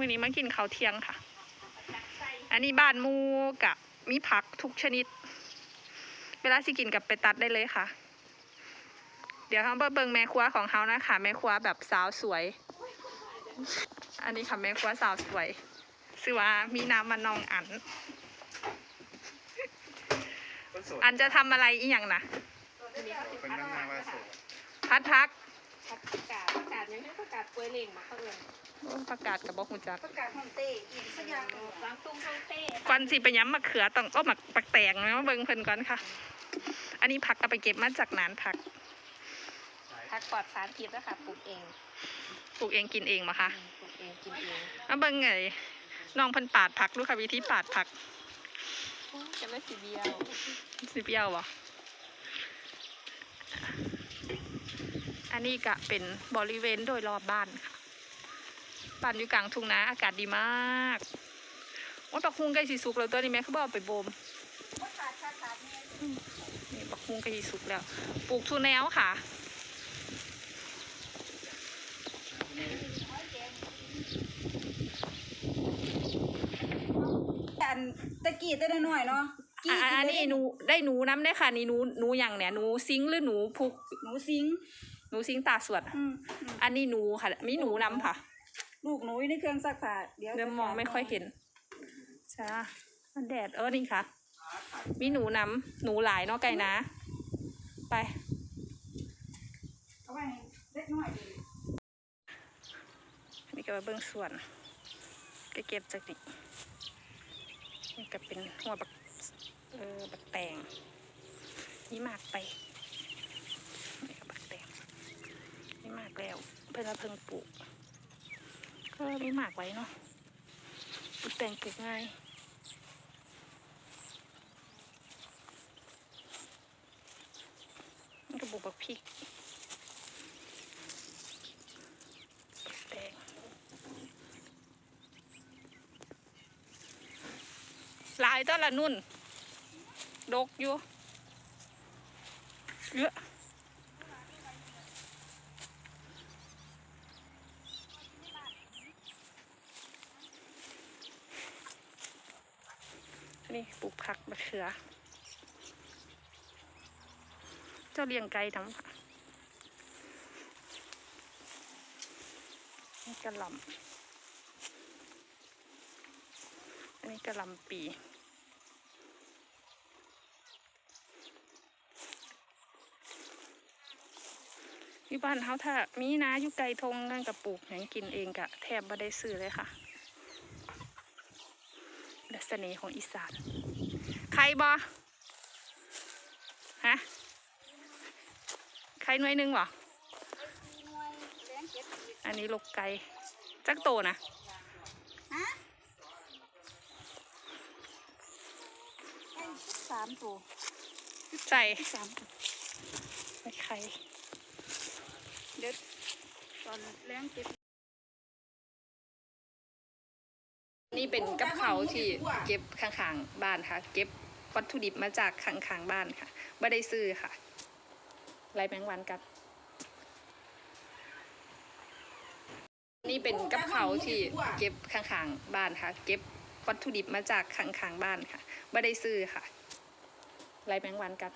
มื้อนี้มากินข้าวเที่ยงค่ะ อันนี้บ้านหมูกะมีผักทุกชนิด เวลาสิกินกับไปตัดได้เลยค่ะ เดี๋ยวเขาเบิ่งแม่ครัวของเขานะคะแม่ครัวแบบสาวสวย อันนี้ค่ะแม่ครัวสาวสวยชื่อว่ามีน้ำมันนองอันคนโสดอันจะทำอะไรอีกอย่างนะเป็นน้ำนาวาโสดพัดพัก ผัดประกาศประกาศยังให้ประกาศกล้วยเล่งมาเขาเอิญ โอ้ประกาศกับบอกหูจักประกาศห้องเต้อีกสักอย่างหนึ่งล้างตุ้งห้องเต้ก่อนสิไปย้ำมะเขือต้องก็หมักปักแตงนะมาเบิ่งเพิ่นก่อนค่ะ อันนี้ผักก็ไปเก็บมาจากนานผักผักปลอดสารพิษนะคะปลูกเองปลูกเองกินเองมาค่ะปลูกเองกินเองมาเบิ่งไงน้องเพิ่นปาดผักดูค่ะวิธีปาดผักจะไม่สีเบียวสิเปรี้ยวบ่อันนี้ก็เป็นบริเวณโดยรอบบ้านค่ะ บ้านอยู่กลางทุ่งนาอากาศดีมากว่าปักฮุงใกล้สิสุกแล้วตัวนี้แม่เขาบอกเอาไปบ่มนี่ปักฮุงใกล้สิสุกแล้ว ปลูกทุแนวค่ะอันตะกี้แต่น้อยๆเนาะกี้อ่าอันนี้หนูได้หนูน้ำได้ค่ะนี่หนูหนูอย่างเนี่ยหนูซิงค์หรือหนูพุกหนูสิงหนูซิงค์ตาสวดอืมอืมอันนี้หนูค่ะมีหนูน้ำค่ะ ลูกหนูอยู่ในเครื่องซักผ้าเดี๋ยวเริ่มมองไม่ค่อยเห็นจ้ามันแดดเออนี่ค่ะ มีหนูน้ำหนูหลายเนาะไก่นะ ไปเอาไว้ให้เล็กน้อยดีอันนี้ก็มาเบิ้งส่วนก็เก็บจากนี่นี่ก็เป็นหัวบักเออบักแตงนี่มากไปนี่ก็บักแตงนี่มากแล้วเพิ่นว่าเพิ่งปลูก ก็มีหมากไว้เนาะแต่งปลูกง่ายนี่ก็ปลูกบักพริกแตงลายต้นละนุ่น ดกอยู่เยอะ นนี้ปลูกผักมะเขือ เจ้าเลี้ยงไก่ทั้งค่ะนี่กระหลำอันนี้กระหลำปีอยู่บ้านเขาถ้ามีนาอยู่ไกลทงนั่นกับปลูกอย่างกินเองกะแทบไม่ได้ซื้อเลยค่ะ เสน่ห์ของอีสาน ใครบอฮะ ใครหน่วยหนึ่งบ่อันนี้ลกไก่จักโตนะฮะให้สามตัวใส่สามตัวไม่ใครเดี๋ยวตอนแรงเก็บ เป็นกับเขาที่เก็บข้างๆบ้านค่ะ เก็บวัตถุดิบมาจากข้างๆบ้านค่ะไม่ได้ซื้อค่ะไรแมงวันกัดนี่เป็นกับเขาที่เก็บข้างๆบ้านค่ะ เก็บวัตถุดิบมาจากข้างๆบ้านค่ะไม่ได้ซื้อค่ะไรแมงวันกัด